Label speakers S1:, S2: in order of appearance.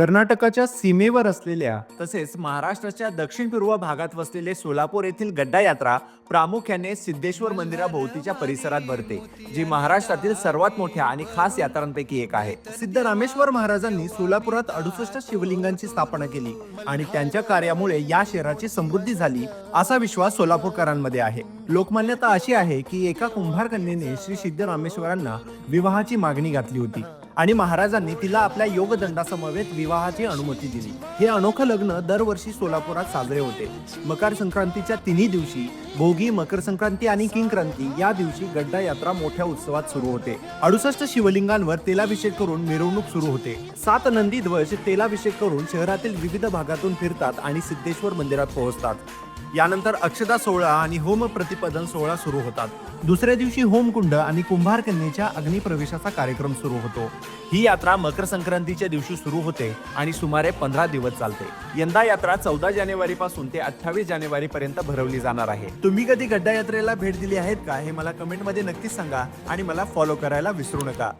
S1: कर्नाटकाच्या सीमेवर असलेल्या तसेच महाराष्ट्राच्या दक्षिण पूर्व भागात वसलेले सोलापूर येथील गड्डा यात्रा प्रामुख्याने सिद्धेश्वर मंदिराभोवतीच्या परिसरात भरते जी महाराष्ट्रातील सर्वात मोठ्या आणि खास यात्रांपैकी एक आहे. सिद्ध रामेश्वर महाराजांनी सोलापुरात अडुसष्ट शिवलिंगांची स्थापना केली आणि त्यांच्या कार्यामुळे या शहराची समृद्धी झाली असा विश्वास सोलापूरकरांमध्ये आहे. लोकमान्यता अशी आहे की एका कुंभार कन्येने श्री सिद्ध रामेश्वरांना विवाहाची मागणी घातली होती. आणि महाराजांनी तिला आपल्या योगदंडासमवेत विवाहाची अनुमती दिली. हे अनोखं लग्न दरवर्षी सोलापुरात साजरे होते. मकर संक्रांतीच्या तिन्ही दिवशी भोगी मकर संक्रांती आणि किंक्रांती या दिवशी गड्डा यात्रा मोठ्या उत्सवात सुरू होते. अडुसष्ट शिवलिंगांवर तेलाभिषेक करून मिरवणूक सुरू होते. सात नंदी ध्वज तेलाभिषेक करून शहरातील विविध भागातून फिरतात आणि सिद्धेश्वर मंदिरात पोहोचतात. यानंतर अक्षता सोहळा आणि होम प्रतिपदन सोहळा सुरू होतात. दुसऱ्या दिवशी होमकुंड आणि कुंभार कन्येच्या अग्निप्रवेशाचा कार्यक्रम सुरू होतो. ही यात्रा मकर संक्रांतीच्या दिवशी सुरू होते आणि सुमारे पंधरा दिवस चालते. यंदा यात्रा चौदा जानेवारी पासून ते अठ्ठावीस जानेवारी पर्यंत भरवली जाणार आहे. तुम्ही कधी गड्डा यात्रेला भेट दिली आहेत का? हे मला कमेंटमध्ये नक्कीच सांगा आणि मला फॉलो करायला विसरू नका.